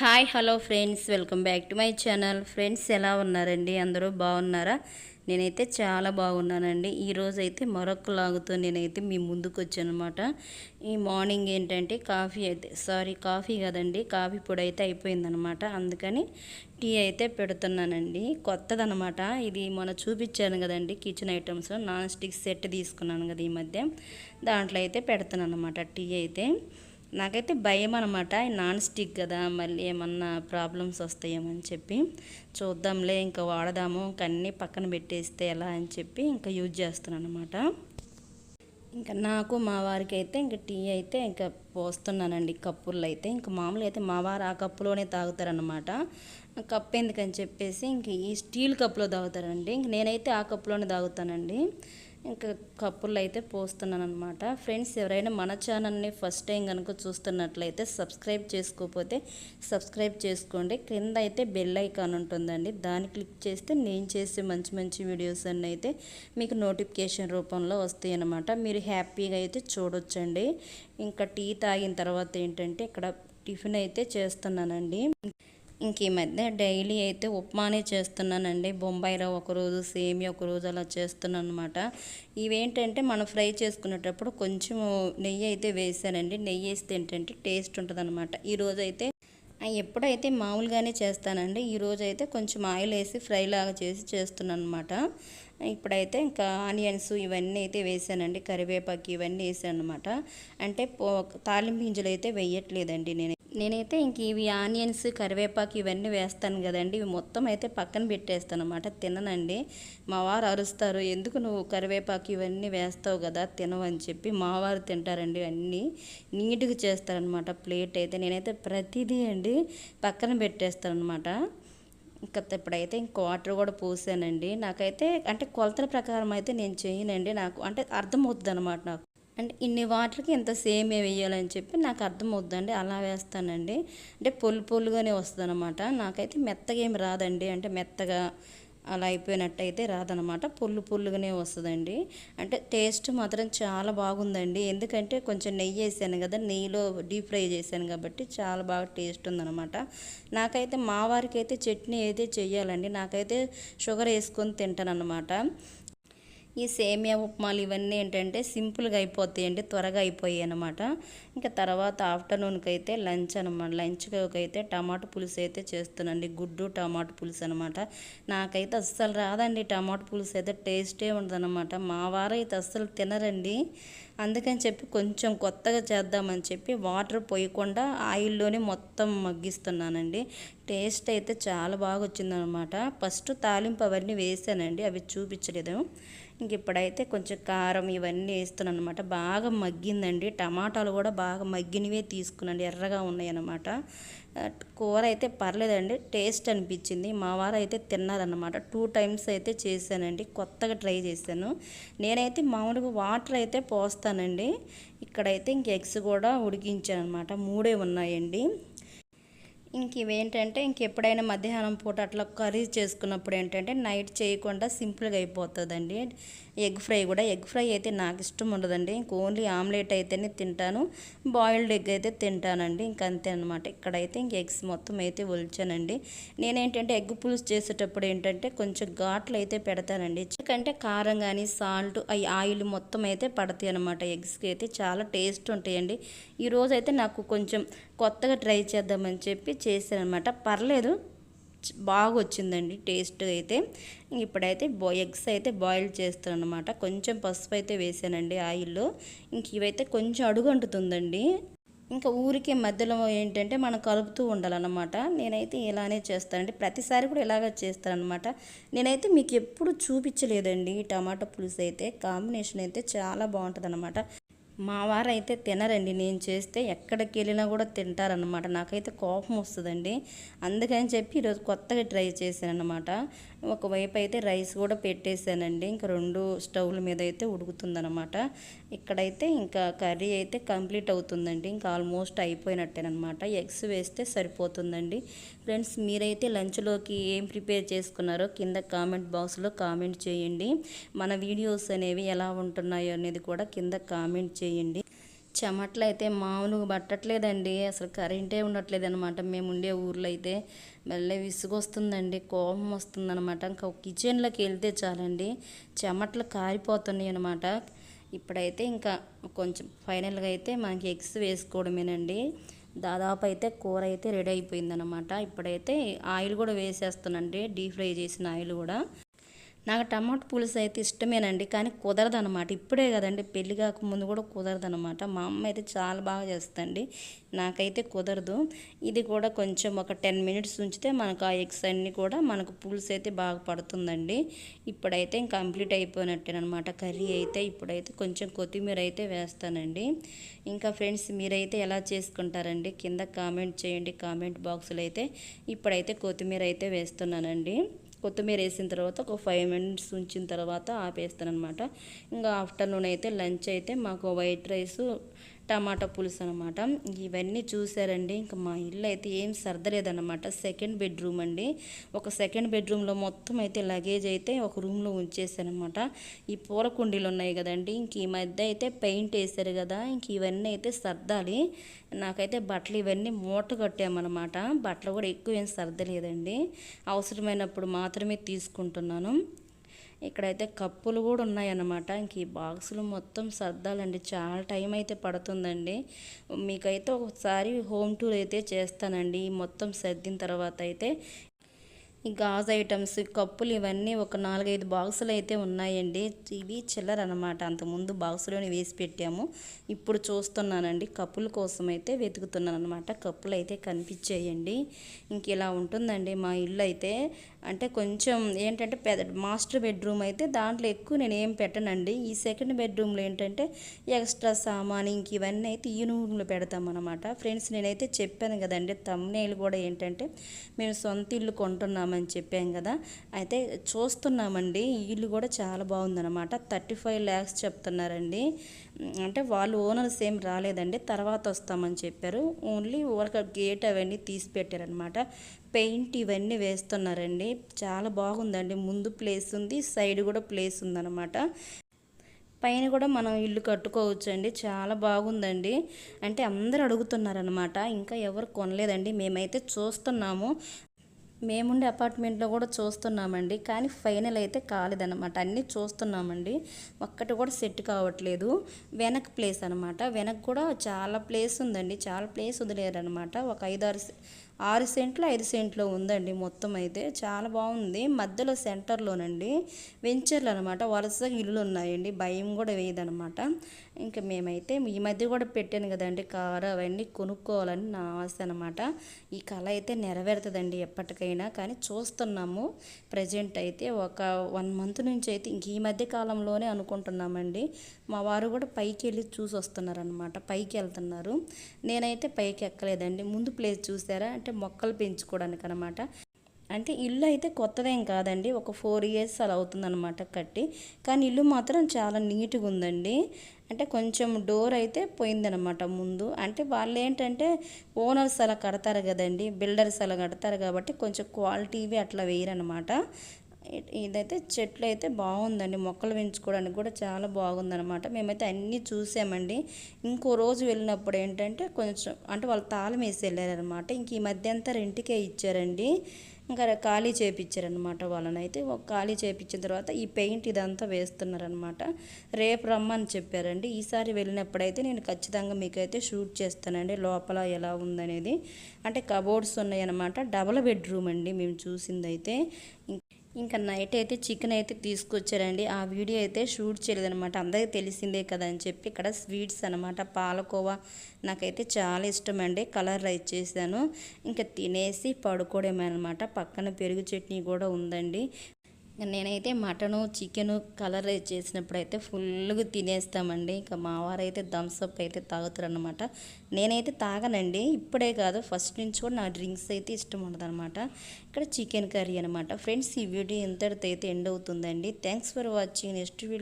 Hi hello friends. Welcome back to my channel. Friends ఎలా ఉన్నారండి? అందరూ బాగున్నారా? నేనైతే చాలా బాగున్నానండి. ఈరోజు అయితే మరొక లాగుతో నేనైతే మీ ముందుకు వచ్చానమాట ఈ మార్నింగ్ ఏంటంటే కాఫీ అయితే సారీ కాఫీ కదండి. కాఫీ పొడి అయితే అయిపోయిందనమాట. అందుకని టీ అయితే పెడుతున్నానండి. కొత్తదనమాట. ఇది మొన్న చూపించాను కదండి kitchen items. Non stick set తీసుకున్నాను కదా ఈ మధ్య. దాంట్లో అయితే పెడుతున్నాను అనమాట టీ అయితే. నాకైతే భయం అనమాట నాన్ స్టిక్ కదా మళ్ళీ ఏమన్నా ప్రాబ్లమ్స్ వస్తాయేమని చెప్పి. చూద్దాంలే ఇంకా వాడదాము ఇంకా అన్నీ పక్కన పెట్టేస్తే ఎలా అని చెప్పి ఇంకా యూజ్ చేస్తున్నాను అనమాట ఇంకా నాకు మా వారికి అయితే ఇంకా టీ అయితే ఇంకా పోస్తున్నానండి కప్పుల్లో అయితే. ఇంకా మామూలుగా అయితే మా వారు ఆ కప్పులోనే తాగుతారనమాట కప్పు ఎందుకని చెప్పేసి ఇంక ఈ స్టీల్ కప్పులో తాగుతారండి. ఇంక నేనైతే ఆ కప్పులోనే తాగుతానండి. ఇంకా కప్పులు అయితే పోస్తున్నాను అనమాట ఫ్రెండ్స్ ఎవరైనా మన ఛానల్ని ఫస్ట్ టైం కనుక చూస్తున్నట్లయితే సబ్స్క్రైబ్ చేసుకోకపోతే సబ్స్క్రైబ్ చేసుకోండి. క్రింద అయితే బెల్ ఐకాన్ ఉంటుందండి. దాన్ని క్లిక్ చేస్తే నేను చేసే మంచి మంచి వీడియోస్ అన్నీ అయితే మీకు నోటిఫికేషన్ రూపంలో వస్తాయి అన్నమాట మీరు హ్యాపీగా అయితే చూడొచ్చండి. ఇంకా టీ తాగిన తర్వాత ఏంటంటే ఇక్కడ టిఫిన్ అయితే చేస్తున్నానండి. ఇంక ఈ మధ్య డైలీ అయితే ఉప్మానే చేస్తున్నానండి. బొంబాయి రవ్వ ఒకరోజు సేమి ఒకరోజు అలా చేస్తున్నాను అనమాట ఇవేంటంటే మనం ఫ్రై చేసుకునేటప్పుడు కొంచెం నెయ్యి అయితే వేసానండి. నెయ్యి వేస్తే ఏంటంటే టేస్ట్ ఉంటుంది అనమాట ఈరోజు అయితే ఎప్పుడైతే మామూలుగానే చేస్తానండి ఈరోజు అయితే కొంచెం ఆయిల్ వేసి ఫ్రై లాగా చేసి చేస్తున్నాను అనమాట ఇప్పుడైతే ఇంకా ఆనియన్స్ ఇవన్నీ అయితే వేసానండి. కరివేపాకు ఇవన్నీ వేసాను అనమాట అంటే తాలింపు గింజలు అయితే వేయట్లేదండి నేను నేనైతే ఇంక ఇవి ఆనియన్స్ కరివేపాకు ఇవన్నీ వేస్తాను కదండి. ఇవి మొత్తం అయితే పక్కన పెట్టేస్తాను అనమాట తిననండి. మా వారు అరుస్తారు ఎందుకు నువ్వు కరివేపాకు ఇవన్నీ వేస్తావు కదా తినవని చెప్పి మా వారు తింటారండి అన్నీ. నీట్గా చేస్తారనమాట ప్లేట్ అయితే. నేనైతే ప్రతిదీ అండి పక్కన పెట్టేస్తాను అనమాట ఇంకా ఇప్పుడైతే ఇంక వాటర్ కూడా పోసానండి. నాకైతే అంటే కొలతల ప్రకారం అయితే నేను చేయనండి. నాకు అంటే అర్థమవుతుంది అనమాట నాకు. అంటే ఇన్ని వాటర్కి ఇంత సేమ్ వేయాలని చెప్పి నాకు అర్థమవుద్దండి. అలా వేస్తానండి. అంటే పొల్లు పొల్లుగానే వస్తుంది అనమాట నాకైతే మెత్తగా ఏమి రాదండి. అంటే మెత్తగా అలా అయిపోయినట్టయితే రాదనమాట పుల్లు పుల్లుగానే వస్తుందండి. అంటే టేస్ట్ మాత్రం చాలా బాగుందండి. ఎందుకంటే కొంచెం నెయ్యి వేసాను కదా నెయ్యిలో డీప్ ఫ్రై చేశాను కాబట్టి చాలా బాగా టేస్ట్ ఉందనమాట నాకైతే మా వారికి అయితే చట్నీ అయితే చెయ్యాలండి. నాకైతే షుగర్ వేసుకొని తింటాను అనమాట ఈ సేమియా ఉప్మాలు ఇవన్నీ ఏంటంటే సింపుల్గా అయిపోతాయండి త్వరగా అయిపోయాయి అనమాట ఇంకా తర్వాత ఆఫ్టర్నూన్కి అయితే లంచ్ అనమాట లంచ్కి అయితే టమాటో పులుసు అయితే చేస్తున్నానండి గుడ్డు టమాటో పులుసు అనమాట నాకైతే అస్సలు రాదండి టమాటో పులుసు అయితే టేస్టే ఉండదన్నమాట. మా వారైతే అస్సలు తినరండి. అందుకని చెప్పి కొంచెం కొత్తగా చేద్దామని చెప్పి వాటర్ పోయకుండా ఆయిల్లోనే మొత్తం మగ్గిస్తున్నానండి. టేస్ట్ అయితే చాలా బాగా వచ్చిందనమాట ఫస్ట్ తాలింపు అవన్నీ వేసానండి. అవి చూపించలేదు. ఇంక ఇప్పుడైతే కొంచెం కారం ఇవన్నీ వేస్తున్నాను అనమాట బాగా మగ్గిందండి. టమాటాలు కూడా బాగా మగ్గినవే తీసుకున్నాండి ఎర్రగా ఉన్నాయి అనమాట కూర అయితే పర్లేదండి. టేస్ట్ అనిపించింది. మా వారు అయితే తిన్నారనమాట టూ టైమ్స్ అయితే చేశానండి. కొత్తగా ట్రై చేశాను. నేనైతే మామూలుగా వాటర్ అయితే పోస్తానండి. ఇక్కడైతే ఇంక ఎగ్స్ కూడా ఉడికించాను అనమాట మూడే ఉన్నాయండి. ఇంక ఇవేంటంటే ఇంకెప్పుడైనా మధ్యాహ్నం పూట అట్లా కర్రీ చేసుకున్నప్పుడు ఏంటంటే నైట్ చేయకుండా సింపుల్గా అయిపోతుందండి. ఎగ్ ఫ్రై కూడా. ఎగ్ ఫ్రై అయితే నాకు ఇష్టం ఉండదండి. ఇంక ఓన్లీ ఆమ్లెట్ అయితేనే తింటాను. బాయిల్డ్ ఎగ్ అయితే తింటానండి. ఇంక అంతే అనమాట ఇక్కడైతే ఇంక ఎగ్స్ మొత్తం అయితే ఒలిచానండి. నేనేంటంటే ఎగ్ పులుసు చేసేటప్పుడు ఏంటంటే కొంచెం ఘాట్లు అయితే పెడతానండి. ఎందుకంటే కారం కానీ సాల్ట్ అవి ఆయిల్ మొత్తం అయితే పడతాయి అనమాట ఎగ్స్కి అయితే చాలా టేస్ట్ ఉంటాయండి. ఈరోజు అయితే నాకు కొంచెం కొత్తగా ట్రై చేద్దామని చెప్పి చేశాను అనమాట పర్లేదు బాగా వచ్చిందండి టేస్ట్ అయితే. ఇప్పుడైతే బో ఎగ్స్ అయితే బాయిల్ చేస్తాను అనమాట కొంచెం పసుపు అయితే వేసానండి ఆయిల్లో. ఇంక ఇవైతే కొంచెం అడుగు అంటుతుందండి ఇంకా ఊరికే మధ్యలో ఏంటంటే మనం కలుపుతూ ఉండాలన్నమాట. నేనైతే ఇలానే చేస్తానండి. ప్రతిసారి కూడా ఇలాగ చేస్తానమాట నేనైతే మీకు ఎప్పుడు చూపించలేదండి టమాటా పులుసు అయితే కాంబినేషన్ అయితే చాలా బాగుంటుంది అనమాట మా వారైతే తినరండి. నేను చేస్తే ఎక్కడికి వెళ్ళినా కూడా తింటారనమాట నాకైతే కోపం వస్తుందండి. అందుకని చెప్పి ఈరోజు కొత్తగా ట్రై చేశాను అనమాట ఒకవైపు అయితే రైస్ కూడా పెట్టేశానండి. ఇంకా రెండు స్టవ్ల మీద అయితే ఉడుకుతుందనమాట ఇక్కడైతే ఇంకా కర్రీ అయితే కంప్లీట్ అవుతుందండి. ఇంకా ఆల్మోస్ట్ అయిపోయినట్టేనమాట ఎగ్స్ వేస్తే సరిపోతుందండి. ఫ్రెండ్స్ మీరైతే లంచ్లోకి ఏం ప్రిపేర్ చేసుకున్నారో కింద కామెంట్ బాక్స్లో కామెంట్ చేయండి. మన వీడియోస్ అనేవి ఎలా ఉంటున్నాయో అనేది కూడా కింద కామెంట్ చేయండి. చెమట్లు అయితే మామూలుగా పట్టట్లేదండి. అసలు కరెంటే ఉండట్లేదు అనమాట మేము ఉండే ఊర్లో అయితే మళ్ళీ విసుగొస్తుందండి. కోపం వస్తుందన్నమాట. ఇంకా కిచెన్లోకి వెళ్తే చాలండి. చెమట్లు కారిపోతున్నాయి అనమాట ఇప్పుడైతే ఇంకా కొంచెం ఫైనల్గా అయితే మనకి ఎగ్స్ వేసుకోవడమేనండి. దాదాపు అయితే కూర అయితే రెడీ అయిపోయిందనమాట ఇప్పుడైతే ఆయిల్ కూడా వేసేస్తానండి డీప్ ఫ్రై చేసిన ఆయిల్ కూడా. నాకు టమాటా పులుసు అయితే ఇష్టమేనండి కానీ కుదరదు అనమాట ఇప్పుడే కదండి పెళ్ళి కాకముందు కూడా కుదరదు అనమాట మా అమ్మ అయితే చాలా బాగా చేస్తుంది నాకైతే కుదరదు. ఇది కూడా కొంచెం ఒక టెన్ మినిట్స్ ఉంచితే మనకు ఆ ఎగ్స్ అన్నీ కూడా మనకు పులుసు అయితే బాగా పడుతుందండి. ఇప్పుడైతే ఇంకా కంప్లీట్ అయిపోయినట్టేనమాట కర్రీ అయితే ఇప్పుడైతే కొంచెం కొత్తిమీర అయితే వేస్తానండి. ఇంకా ఫ్రెండ్స్ మీరైతే ఎలా చేసుకుంటారండి? కింద కామెంట్ చేయండి కామెంట్ బాక్స్లో అయితే ఇప్పుడైతే కొత్తిమీర అయితే వేస్తున్నానండి. కొత్తిమీర వేసిన తర్వాత ఒక ఫైవ్ మినిట్స్ ఉంచిన తర్వాత ఆపేస్తాను అనమాట ఇంకా ఆఫ్టర్నూన్ అయితే లంచ్ అయితే మాకు వైట్ రైస్ టమాటా పులుసు అనమాట ఇవన్నీ చూసారండి. ఇంకా మా ఇల్లు అయితే ఏం సర్దలేదన్నమాట. సెకండ్ బెడ్రూమ్ అండి. ఒక సెకండ్ బెడ్రూమ్లో మొత్తం అయితే లగేజ్ అయితే ఒక రూమ్లో ఉంచేసానమాట ఈ పూల కుండీలు ఉన్నాయి కదండి. ఇంక ఈ మధ్య అయితే పెయింట్ వేశారు కదా. ఇంక ఇవన్నీ అయితే సర్దాలి. నాకైతే బట్టలు ఇవన్నీ మూట కట్టామన్నమాట. బట్టలు కూడా ఎక్కువ ఏం సర్దలేదండి. అవసరమైనప్పుడు మాత్రమే తీసుకుంటున్నాను. ఇక్కడైతే కప్పులు కూడా ఉన్నాయన్నమాట. ఇంక ఈ బాక్సులు మొత్తం సర్దాలండి. చాలా టైం అయితే పడుతుందండి. మీకైతే ఒకసారి హోమ్ టూర్ అయితే చేస్తానండి. మొత్తం సర్దిన తర్వాత అయితే ఈ గాజు ఐటమ్స్ కప్పులు ఇవన్నీ ఒక నాలుగైదు బాక్సులు అయితే ఉన్నాయండి. ఇవి చిల్లర అనమాట అంతకుముందు బాక్సులోని వేసి పెట్టాము. ఇప్పుడు చూస్తున్నానండి. కప్పుల కోసం అయితే వెతుకుతున్నాను అనమాట కప్పులు అయితే కనిపించేయండి. ఇంక ఇలా ఉంటుందండి మా ఇల్లు అయితే. అంటే కొంచెం ఏంటంటే పెద్ద మాస్టర్ బెడ్రూమ్ అయితే దాంట్లో ఎక్కువ నేను ఏం పెట్టనండి. ఈ సెకండ్ బెడ్రూమ్లో ఏంటంటే ఎక్స్ట్రా సామాన్ ఇంక ఇవన్నీ అయితే ఈ రూమ్లో పెడతామన్నమాట. ఫ్రెండ్స్ నేనైతే చెప్పాను కదండి తమ్నేలు కూడా ఏంటంటే మేము సొంత ఇల్లు కొంటున్నామని చెప్పాం కదా అయితే చూస్తున్నామండి. ఇల్లు కూడా చాలా బాగుందన్నమాట. థర్టీ ఫైవ్ ల్యాక్స్ చెప్తున్నారండి. అంటే వాళ్ళు ఓనర్స్ ఏం రాలేదండి తర్వాత వస్తామని చెప్పారు. ఓన్లీ ఊరక గేట్ అవన్నీ తీసి పెట్టారనమాట పెయింట్ ఇవన్నీ వేస్తున్నారండి. చాలా బాగుందండి. ముందు ప్లేస్ ఉంది సైడ్ కూడా ప్లేస్ ఉందన్నమాట. పైన కూడా మనం ఇల్లు కట్టుకోవచ్చండి. చాలా బాగుందండి. అంటే అందరు అడుగుతున్నారనమాట ఇంకా ఎవరు కొనలేదండి. మేమైతే చూస్తున్నాము. మేముండే అపార్ట్మెంట్లో కూడా చూస్తున్నామండి. కానీ ఫైనల్ అయితే కాలేదన్నమాట. అన్నీ చూస్తున్నామండి. ఒక్కటి కూడా సెట్ కావట్లేదు. వెనక్ ప్లేస్ అనమాట వెనక్ కూడా చాలా ప్లేస్ ఉందండి. చాలా ప్లేస్ వదిలేరనమాట ఒక ఐదారు ఆరు సెంట్లు ఐదు సెంట్లు ఉందండి మొత్తం అయితే. చాలా బాగుంది. మధ్యలో సెంటర్లోనండి వెంచర్లు అనమాట వరుసగా ఇల్లు ఉన్నాయండి భయం కూడా వేయదనమాట. ఇంకా మేమైతే ఈ మధ్య కూడా పెట్టాను కదండి కారు. అవన్నీ కొనుక్కోవాలని నా ఆశ అనమాట. ఈ కళ అయితే నెరవేరుతుందండి ఎప్పటికైనా. కానీ చూస్తున్నాము. ప్రజెంట్ అయితే ఒక వన్ మంత్ నుంచి అయితే ఇంక ఈ మధ్య కాలంలోనే అనుకుంటున్నామండి. మా వారు కూడా పైకి వెళ్ళి చూసి వస్తున్నారనమాట పైకి వెళ్తున్నారు. నేనైతే పైకి ఎక్కలేదండి. ముందు ప్లేస్ చూసారా? అంటే మొక్కలు పెంచుకోవడానికి అనమాట అంటే ఇల్లు అయితే కొత్తదేం కాదండి. ఒక ఫోర్ ఇయర్స్ అలా అవుతుందన్నమాట కట్టి. కానీ ఇల్లు మాత్రం చాలా నీట్గా ఉందండి అంటే కొంచెం డోర్ అయితే పోయిందనమాట ముందు. అంటే వాళ్ళు ఏంటంటే ఓనర్స్ అలా కడతారు కదండి. బిల్డర్స్ అలా కడతారు కాబట్టి కొంచెం క్వాలిటీవి అట్లా వేయరనమాట. ఇదైతే చెట్లు అయితే బాగుందండి. మొక్కలు పెంచుకోవడానికి కూడా చాలా బాగుందనమాట మేమైతే అన్నీ చూసామండి. ఇంకో రోజు వెళ్ళినప్పుడు ఏంటంటే కొంచెం అంటే వాళ్ళు తాళం వేసి వెళ్ళారనమాట ఇంక ఈ మధ్య అంతా రెంట్కే ఇచ్చారండి. ఇంకా ఖాళీ చేపించారనమాట వాళ్ళనైతే. ఒక ఖాళీ చేపించిన తర్వాత ఈ పెయింట్ ఇదంతా వేస్తున్నారనమాట రేపు రమ్మని చెప్పారండి. ఈసారి వెళ్ళినప్పుడైతే నేను ఖచ్చితంగా మీకైతే షూట్ చేస్తానండి. లోపల ఎలా ఉందనేది. అంటే కబోర్డ్స్ ఉన్నాయన్నమాట. డబల్ బెడ్రూమ్ అండి మేము చూసిందైతే. ఇంకా నైట్ అయితే చికెన్ అయితే తీసుకొచ్చారండి. ఆ వీడియో అయితే షూట్ చేయలేదనమాట అందరికీ తెలిసిందే కదా అని చెప్పి ఇక్కడ స్వీట్స్ అనమాట పాలకోవా నాకైతే చాలా ఇష్టం అండి కలర్ రైస్ చేశాను. ఇంకా తినేసి పడుకోవడమే అనమాట పక్కన పెరుగు చట్నీ కూడా ఉందండి. నేనైతే మటను చికెను కలర్ చేసినప్పుడు అయితే ఫుల్గా తినేస్తామండి. ఇంకా మా వారైతే థమ్స్అప్ అయితే తాగుతారనమాట నేనైతే తాగనండి. ఇప్పుడే కాదు ఫస్ట్ నుంచి కూడా నా డ్రింక్స్ అయితే ఇష్టం ఉండదనమాట ఇక్కడ చికెన్ కర్రీ అనమాట ఫ్రెండ్స్ ఈ వీడియో ఎంతటితో అయితే ఎండ్ అవుతుందండి. Thanks for watching next video